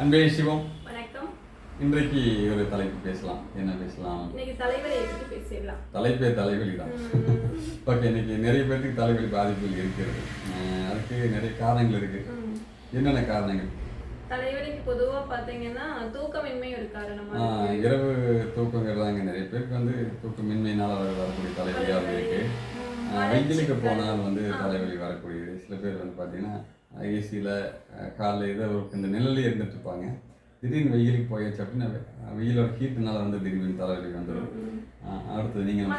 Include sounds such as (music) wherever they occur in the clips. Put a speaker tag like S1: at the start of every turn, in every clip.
S1: அன்பே சிவம்.
S2: வணக்கம்.
S1: இன்றைக்கு ஒரு தலைப்பு பேசலாம். என்ன பேசலாம்?
S2: இன்னைக்கு தலைவலியை பற்றி பேசிடலாம்.
S1: தலைப்பே தலைவலி தான் ஓகே இன்னைக்கு நிறைய பேருக்கு தலைவலி பாதிப்புகள் இருக்கிறது. அதுக்கு நிறைய காரணங்கள் இருக்கு. என்னென்ன காரணங்கள்?
S2: தலைவலிக்கு பொதுவா பாத்தீங்கன்னா தூக்கமின்மை ஒரு காரணமா
S1: ஆஹ்
S2: இருக்கு.
S1: இரவு தூக்கங்கிறதாங்க நிறைய பேருக்கு வந்து தூக்கமின்மையினால வர வரக்கூடிய தலைவலியாக இருக்கு. வெயிலுக்கு
S2: மலச்சிக்கல்.
S1: போனால் வந்து தலைவலி வரக்கூடியது. சில பேர் வந்து பார்த்தீங்கன்னா ஏசியில் காலைல ஏதோ ஒரு இந்த நிழலே இருந்துட்டு இருப்பாங்க திடீர்னு வெயிலுக்கு போயாச்சு அப்படின்னா வெயிலோட ஹீட்டுனால வந்து திடீர்னு தலைவலி வந்துடும் அடுத்தது நீங்கள்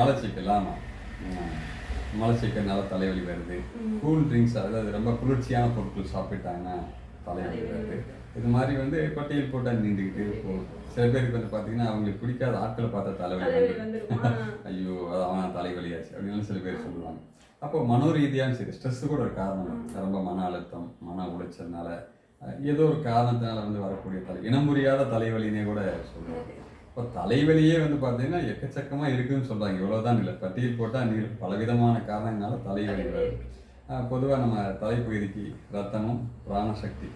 S2: மலச்சிக்கல்.
S1: ஆமாம் மலச்சிக்கல்னால தலைவலி வருது. கூல் ட்ரிங்க்ஸ் அதாவது ரொம்ப குளிர்ச்சியான பொருட்கள் சாப்பிட்டாங்கன்னா தலைவலி வருது. இது மாதிரி வந்து கொட்டையில் போட்டால் நீண்டுக்கிட்டு போகும் சில பேருக்கு வந்து பார்த்தீங்கன்னா அவங்களுக்கு பிடிக்காத ஆட்களை பார்த்தா தலைவலி (laughs) ஐயோ அது அவன் தலைவலியாச்சு அப்படின்னு சில பேர் சொல்லுவாங்க. அப்போ மனோ ரீதியாக சரி ஸ்ட்ரெஸ் கூட ஒரு காரணம். ரொம்ப மன அழுத்தம் மன உளைச்சல்னால ஏதோ ஒரு காரணத்தினால வந்து வரக்கூடிய தலை இனம் புரியாத தலைவலினே கூட சொல்லுவாங்க இப்போ தலைவலியே வந்து பார்த்தீங்கன்னா எக்கச்சக்கமாக இருக்குன்னு சொல்கிறாங்க இவ்வளோதான் இல்லை பட்டியல் போட்டால் நீ பலவிதமான காரணங்களால தலைவலி வருது. பொதுவாக நம்ம தலைப்பகுதிக்கு ரத்தமும் பிராணசக்தி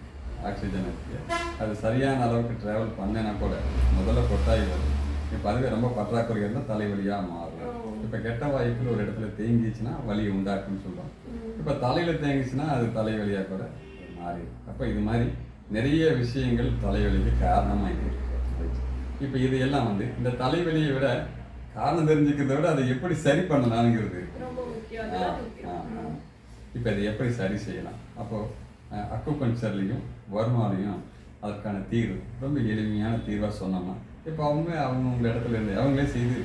S1: ஆக்சிஜன் இருக்கு. அது சரியான அளவுக்கு ட்ராவல் பண்ணேன்னா கூட முதல்ல கொட்டாய் வரும். இப்போ அதுவே ரொம்ப பற்றாக்குறை இருந்தால் தலைவலியாக மாறும். இப்போ கெட்ட வாயுக்கள் ஒரு இடத்துல தேங்கிச்சுன்னா வலி உண்டாக்குன்னு சொல்கிறோம் இப்போ தலையில் தேங்கிச்சுன்னா அது தலைவலியாக கூட மாறிடும். அப்போ இது மாதிரி நிறைய விஷயங்கள் தலைவலிக்கு காரணமாக இருக்கு. இப்போ இது எல்லாம் வந்து இந்த தலைவலியை விட காரணம் தெரிஞ்சுக்கிறத விட அதை எப்படி சரி பண்ணலாம்ங்கிறது இப்போ இதை எப்படி சரி செய்யலாம்? அப்போது அக்குபஞ்சர்லையும் வர்மாலையும் அதற்கான தீர்வு. ரொம்ப எளிமையான தீர்வாக சொன்னோம்னா இப்போ அவங்க அவங்க இடத்துல இருந்து அவங்களே செய்து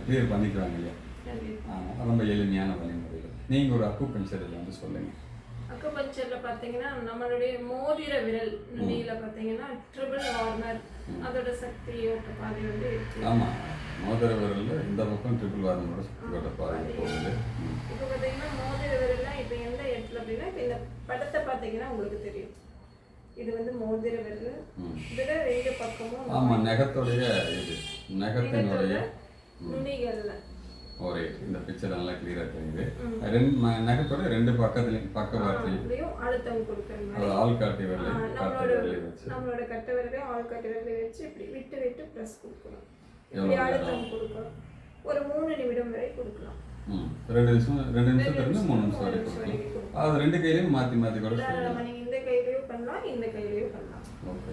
S1: கிளியர் பண்ணிக்குவாங்க இல்லையா?
S2: கண்டிப்பா.
S1: ஆ, ரொம்ப எளிமையான வழிமுறைகள். நீங்கள் ஒரு அக்குபஞ்சர் இதில் வந்து சொல்லுங்கள்
S2: அக்குபஞ்சர்ல பாத்தீங்கன்னா நம்மளுடைய மோதிர விரல் நுனியில பாத்தீங்கன்னா ட்ரிபிள் வார்னர் அதோட சக்தி ஓட்ட பாதை வந்து
S1: ஆமாம் மோதிர விரலில் இந்த பக்கம் ட்ரிபிள் வார்னோட சுற்றிக்கோட்ட பாதை போகுது. ம்.
S2: இப்போ பாத்தீங்கன்னா மோதிர விரல்னா இப்போ எந்த இடத்துல அப்படின்னா இப்போ இந்த படத்தை பாத்தீங்கன்னா உங்களுக்கு தெரியும். இது வந்து மோதிர விரல். இதுல ரெண்டு பக்கமும்
S1: ஆமாம் நகத்துடைய இது. நகத்தினுடைய
S2: நுனிகள்ல.
S1: ஒரு இந்த பிக்சர் நல்லா கிளியராக தெரியுது. ரெண்டு நகத்தோட ரெண்டு பக்கத்துலையும் பக்கவாட்டையும்
S2: அப்படியும் அழுத்தம்
S1: அது ஆள் காட்டி விரலை
S2: நம்மளோட
S1: விரலை
S2: கட்டை விரலையும் ஆள் கட்டை விரலையும் வச்சு இப்படி விட்டு விட்டு ப்ரெஸ் கொடுக்கணும் இப்படி? அழுத்தம் கொடுக்கணும் ஒரு மூணு நிமிடம் வரை கொடுக்கலாம்.
S1: ரெண்டு நிமிஷம் ரெண்டு நிமிஷத்துல இருந்து
S2: நிமிஷம்,
S1: மூணு நிமிஷம்
S2: நிமிஷம்
S1: கொடுக்கலாம். அது ரெண்டு கையிலையும் மாற்றி மாற்றி கூட
S2: நம்ம இந்த கையிலயும் பண்ணலாம் இந்த கையிலயும் பண்ணலாம்.
S1: ஓகே.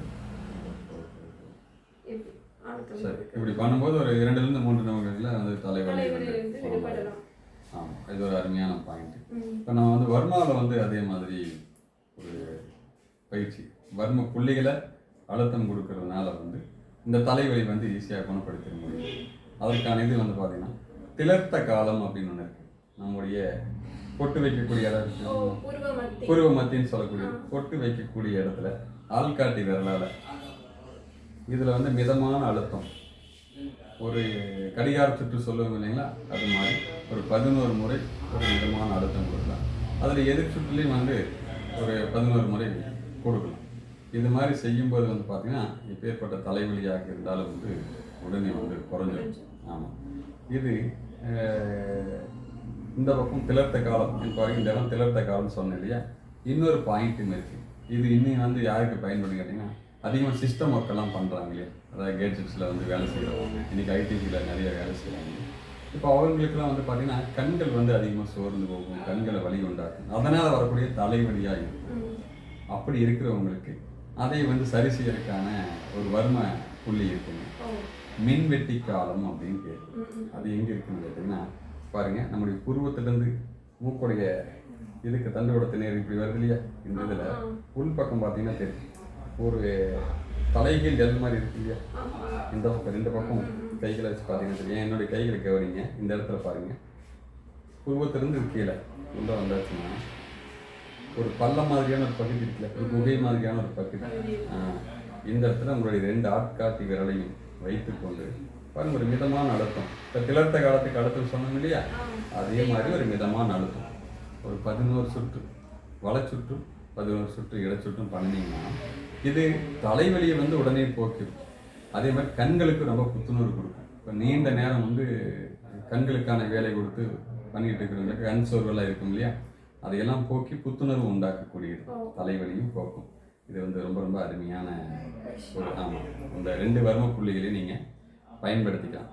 S2: கொடுக்க.
S1: இப்படி பண்ணும்போது ஒரு இரண்டுலேருந்து மூன்று நிமிடங்களில் வந்து தலைவலி ஆமாம் இது ஒரு அருமையான பாயிண்ட். இப்போ நான் வந்து வர்மாவில் வந்து அதே மாதிரி ஒரு பயிற்சி வர்ம புள்ளிகளை அழுத்தம் கொடுக்கறதுனால வந்து இந்த தலைவலி வந்து ஈஸியாக குணப்படுத்திட முடியும். அதற்கான இது வந்து பார்த்தீங்கன்னா திளர்த்த காலம் அப்படின்னு ஒன்று இருக்கு. நம்முடைய பொட்டு வைக்கக்கூடிய இடம்
S2: பூர்வ
S1: மத்தின்னு சொல்லக்கூடிய பொட்டு வைக்கக்கூடிய இடத்துல ஆள்காட்டி விரலால் இதில் வந்து மிதமான அழுத்தம். ஒரு கடிகார சுற்று சொல்லுவோம் இல்லைங்களா? அது மாதிரி ஒரு பதினோரு முறை ஒரு மிதமான அழுத்தம் கொடுக்கலாம். அதில் எதிர் சுற்றுலையும் வந்து ஒரு பதினோரு முறை கொடுக்கலாம். இது மாதிரி செய்யும்போது வந்து பார்த்திங்கன்னா இப்பேற்பட்ட தலைவலியாக இருந்தாலும் வந்து உடனே வந்து குறைஞ்சிடும் ஆமாம் இது இந்த பக்கம் திளர்த்த காலம் இப்போ இந்த இடம் திளர்த்த காலம்னு சொன்னேன் இல்லையா? இன்னொரு பாயிண்ட்டும் இருக்குது இது இன்னும் வந்து யாருக்கு பயன்படுது கேட்டிங்கன்னா அதிகமாக சிஸ்டம் ஒர்க் எல்லாம் பண்ணுறாங்க இல்லையா அதாவது கேட்ஜெட்ஸில் வந்து வேலை செய்கிறவங்க இன்னைக்கு ஐடிசியில் நிறைய வேலை செய்கிறாங்க இப்போ அவங்களுக்குலாம் வந்து பார்த்தீங்கன்னா கண்கள் வந்து அதிகமாக சோர்ந்து போகும் கண்களை வலி உண்டாக்கும். அதனால் வரக்கூடிய தலைவலியாக இருக்கும். அப்படி இருக்கிறவங்களுக்கு அதை வந்து சரி செய்யறதுக்கான ஒரு வர்ம புள்ளி இருக்குங்க. மின்வெட்டி காலம் அப்படின்னு பேர். அது எங்கே இருக்குன்னு கேட்டிங்கன்னா பாருங்க நம்முடைய புருவத்திலேருந்து மூக்குடைய இதுக்கு தண்டுவடத்து நேர் இப்படி வருது இல்லையா? இந்த இதில். உள் பக்கம் பார்த்தீங்கன்னா தெரியும். ஒரு தலைகீழ் எல் மாதிரி இருக்கு இல்லையா. இந்த பக்கம் ரெண்டு பக்கம் கைகளை வச்சு பார்த்தீங்கன்னா தெரியும் என்னுடைய கைகளை கவரிங்க? இந்த இடத்துல பாருங்க. புருவத்திலிருந்து கீழே. உள்ள வந்தாச்சுன்னா ஒரு பள்ளம் மாதிரியான ஒரு பகுதி இருக்குல்ல? ஒரு குகை மாதிரியான ஒரு பகுதி. இந்த இடத்துல உங்களுடைய ரெண்டு ஆட்காட்டி விரலையும் வைத்துக்கொண்டு பாருங்க ஒரு மிதமான அழுத்தம். இப்போ திளர்த்த காலத்துக்கு அழுத்தம் சொன்னோம் இல்லையா? அதே மாதிரி ஒரு மிதமான அழுத்தம். ஒரு பதினோரு சுற்று வலச்சுற்றும் பதினோரு சுற்று இடச்சுற்றும் பண்ணீங்கன்னா இது தலைவலியை வந்து உடனே போக்கிடும் அதே மாதிரி கண்களுக்கு ரொம்ப புத்துணர்வு கொடுக்கும். இப்போ நீண்ட நேரம் வந்து கண்களுக்கான வேலை கொடுத்து பண்ணிட்டு இருக்கிறவங்க கண் சோர்வெல்லாம் இருக்கும் இல்லையா? அதையெல்லாம் போக்கி புத்துணர்வு உண்டாக்கக்கூடியது. தலைவலியும் போக்கும். இது வந்து ரொம்ப ரொம்ப அருமையான ஒரு ஆமாம் இந்த ரெண்டு வர்ம புள்ளிகளையும் நீங்கள் பயன்படுத்திக்கலாம்.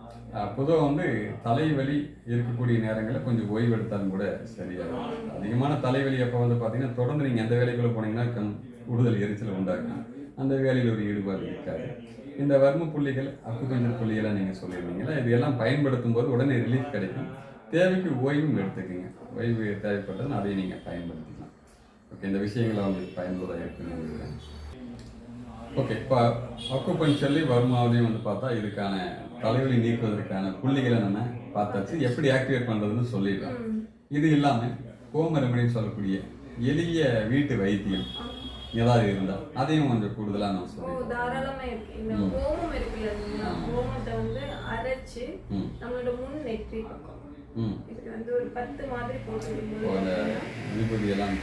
S1: பொதுவாக வந்து தலைவலி இருக்கக்கூடிய நேரங்களில் கொஞ்சம் ஓய்வு எடுத்தாலும் கூட சரியாகும். அதிகமான தலைவலி அப்போ வந்து பார்த்தீங்கன்னா தொடர்ந்து நீங்கள் எந்த வேலைக்குள்ளே போனீங்கன்னா கூடுதல் எரிச்சல் உண்டாக்கும் அந்த வேலையில் ஒரு ஈடுபாடு இருக்காது. இந்த வர்ம புள்ளிகள் அக்குபஞ்சர் புள்ளிகளை நீங்கள் சொல்லியிருந்தீங்களா இதெல்லாம் பயன்படுத்தும் போது உடனே ரிலீஃப் கிடைக்கும். தேவைக்கு ஓய்வும் எடுத்துக்கோங்க. ஓய்வு தேவைப்பட்டதுன்னு அதையும் நீங்கள் பயன்படுத்திக்கலாம். ஓகே இந்த விஷயங்களை உங்களுக்கு பயனுள்ளதாக இருக்குன்னு ஓகே இப்போ அக்குபஞ்சர்லேயும் வர்மாவிலையும் வந்து பார்த்தா இதுக்கான தலைவலி நீக்குவதற்கான புள்ளிகளை நம்ம பார்த்தாச்சு. எப்படி ஆக்டிவேட் பண்ணுறதுன்னு சொல்லிடலாம். இது இல்லாமல் ஹோம் ரெமடின்னு சொல்லக்கூடிய எளிய வீட்டு வைத்தியம் ஏதாவது இருந்தால் அதையும் கொஞ்சம் கூடுதலாக நான்
S2: ஓ
S1: சொல்லிடுறேன்.
S2: தாராளமா இருக்கு. இந்த ஓமம் இருக்குல்ல? ஓமத்தை வந்து அரைச்சு நம்மளோட முன் நெற்றி பக்கம். இதுக்கு வந்து ஒரு பத்து மாதிரி போட்டு
S1: இப்போ அந்த விபூதியெல்லாம்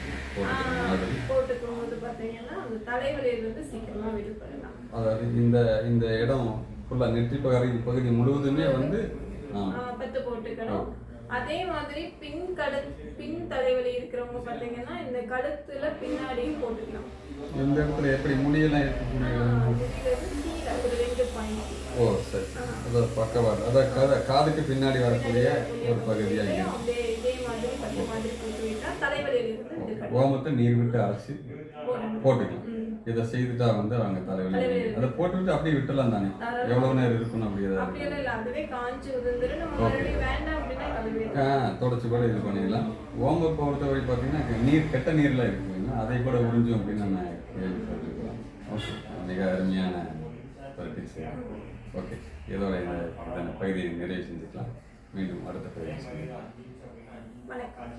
S2: போட்டுக்கும் போது பாத்தீங்கன்னா அந்த தலைவலியில இருந்து சீக்கிரமா விடுபடலாம்.
S1: அதாவது இந்த இந்த இடம் ஃபுல்லாக நெற்றி பகுதி பகுதி முழுவதுமே வந்து
S2: பத்து போட்டுக்கணும். அதே மாதிரி பின் கழு பின் தலைவலி இருக்கிறவங்க பாத்தீங்கன்னா இந்த கழுத்துல பின்னாடியும் போட்டுக்கலாம்.
S1: இந்த இடத்துல எப்படி? முடியெல்லாம் ஓ சரி. அதாவது பக்கவாடு காது- காதுக்கு பின்னாடி வரக்கூடிய ஒரு பகுதியாக ஓமத்தை நீர் விட்டு அரைச்சி போட்டுக்கலாம். இதை செய்துட்டா வந்து அவங்க தலைவலி அதை போட்டுவிட்டு அப்படியே விட்டுலாம் தானே? எவ்வளவு நேரம் இருக்கணும் அப்படி ஏதாவது
S2: அப்படியெல்லாம் இல்லை அதுவே காஞ்சி உதிர்ந்துட்டு நம்ம மறுபடியும் வேண்டாம் அப்படின்னா கழுவி
S1: ஆ தொடச்சி கூட இது பண்ணிடலாம். ஓம்ப பொறுத்தவரை பார்த்தீங்கன்னா நீர் கெட்ட நீர்லாம் இருக்குங்க அதை கூட உறிஞ்சும் அப்படின்னு நம்ம கேள்விப்பட்டிருக்கிறோம் ஓகே மிக அருமையான ஒரு டிப்ஸ் ஓகே இதோட இந்த இதன் பகுதியை நிறைவு செஞ்சுக்கலாம். மீண்டும் அடுத்த பகுதியை
S2: வணக்கம்.